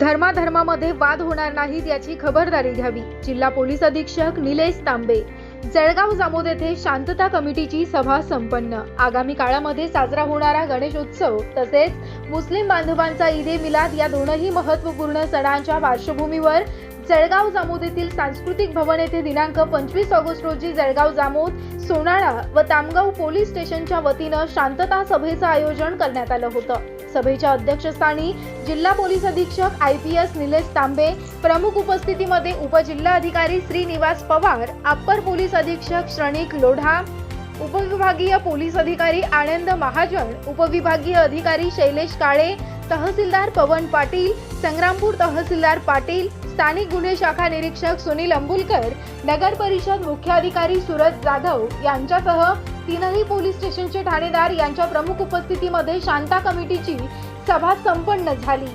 धर्माधर्मामध्ये वाद होणार नाहीत याची खबरदारी घ्यावी. जिल्हा पोलीस अधीक्षक निलेश तांबे. जळगाव जामोद येथे शांतता कमिटीची सभा संपन्न. आगामी काळामध्ये साजरा होणारा गणेशोत्सव तसेच मुस्लिम बांधवांचा ईद ए मिलाद या दोनही महत्त्वपूर्ण सणांच्या पार्श्वभूमीवर जळगाव जामोद येथील सांस्कृतिक भवन येथे दिनांक पंचवीस ऑगस्ट रोजी जळगाव जामोद सोनाळा व तामगाव पोलीस स्टेशनच्या वतीनं शांतता सभेचं आयोजन करण्यात आलं होतं. सभेच्या अध्यक्षस्थानी जिल्हा पोलीस अधीक्षक I P S Nilesh Tambe प्रमुख उपस्थितीमध्ये उपजिल्हाधिकारी श्रीनिवास पवार अप्पर पोलीस अधीक्षक श्रणिक लोढा उपविभागीय पोलीस अधिकारी आनंद महाजन उपविभागीय अधिकारी शैलेश काळे तहसीलदार पवन पाटील संग्रामपूर तहसीलदार पाटील स्थानिक गुन्हे शाखा निरीक्षक सुनील अंबुलकर नगर परिषद मुख्याधिकारी सुरज जाधव यांच्यासह तीनही पोलीस स्टेशनचे ठाणेदार यांच्या प्रमुख उपस्थितीमध्ये शांता कमिटीची सभा संपन्न झाली.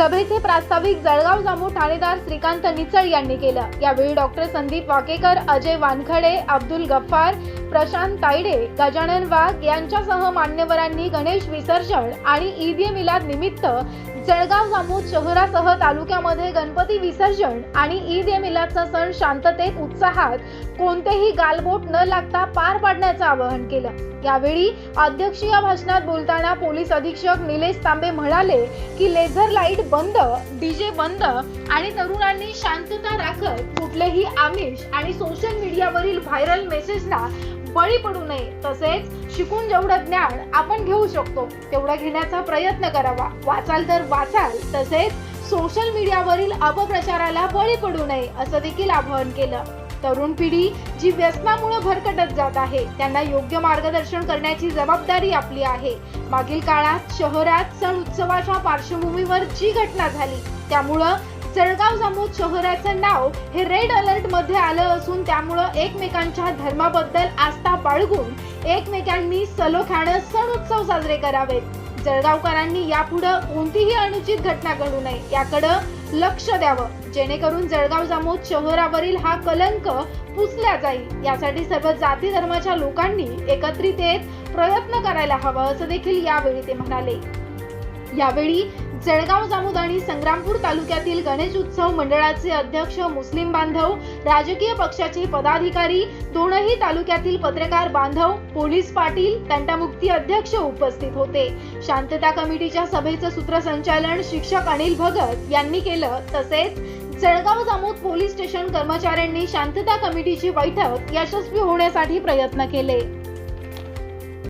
सभेचे प्रास्ताविक जळगाव जामू ठाणेदार श्रीकांत निचळ यांनी केलं. यावेळी डॉक्टर संदीप वाकेकर अजय वानखडे अब्दुल गफ्फार प्रशांत तायडे गजानन वाघ यांच्यासह मान्यवरांनी गणेश विसर्जन आणि ईद ए मिलाद निमित्त जळगाव जामोद शहरासह तालुक्यामध्ये गणपती विसर्जन आणि ईद ए मिलादचा सण शांततेत उत्साहात कोणतेही गालबोट न लागता पार पाडण्याचं आवाहन केलं. यावेळी अध्यक्षीय भाषणात बोलताना पोलीस अधीक्षक निलेश तांबे म्हणाले की लेझर लाइट बंद डीजे बंद आणि तरुणांनी शांतता राखत कुठलेही आमिष आणि सोशल मीडियावरील व्हायरल मेसेजला बळी पडू नये. तसेच शिकून जेवढं ज्ञान आपण घेऊ शकतो तेवढं घेण्याचा प्रयत्न करावा. वाचाल तर वाचाल तसेच सोशल मीडियावरील अपप्रचाराला बळी पडू नये असं देखील आवाहन केलं. तरुण पिढी जी व्यसनामुळे भरकटत जात आहे त्यांना योग्य मार्गदर्शन करण्याची जबाबदारी आपली आहे. मागील काळात शहरात सण उत्सवाच्या पार्श्वभूमीवर जी घटना झाली त्यामुळं जळगाव जामोद शहराचं नाव हे रेड अलर्टमध्ये आलं असून त्यामुळं एकमेकांच्या धर्माबद्दल आस्था बाळगून एकमेकांनी सलोख्यानं सण उत्सव साजरे करावेत. जळगावकरांनी यापुढं कोणतीही अनुचित घटना घडू नये याकडं लक्ष द्यावं. जेणेकरून जळगाव जामोद शहरावरील हा कलंक पुसला जाईल. यासाठी सर्व जाती धर्माच्या लोकांनी एकत्रित येत प्रयत्न करायला हवा असं देखील यावेळी ते म्हणाले. यावेळी जळगाव जामोद आणि संग्रामपूर तालुक्यातील गणेश उत्सव मंडळाचे अध्यक्ष मुस्लिम बांधव राजकीय पक्षाचे पदाधिकारी दोनही तालुक्यातील पत्रकार बांधव पोलीस पाटील तंटामुक्ती अध्यक्ष उपस्थित होते. शांतता कमिटीच्या सभेचं सूत्रसंचालन शिक्षक अनिल भगत यांनी केलं. तसेच जळगाव जामोद पोलीस स्टेशन कर्मचाऱ्यांनी शांतता कमिटीची बैठक यशस्वी होण्यासाठी प्रयत्न केले.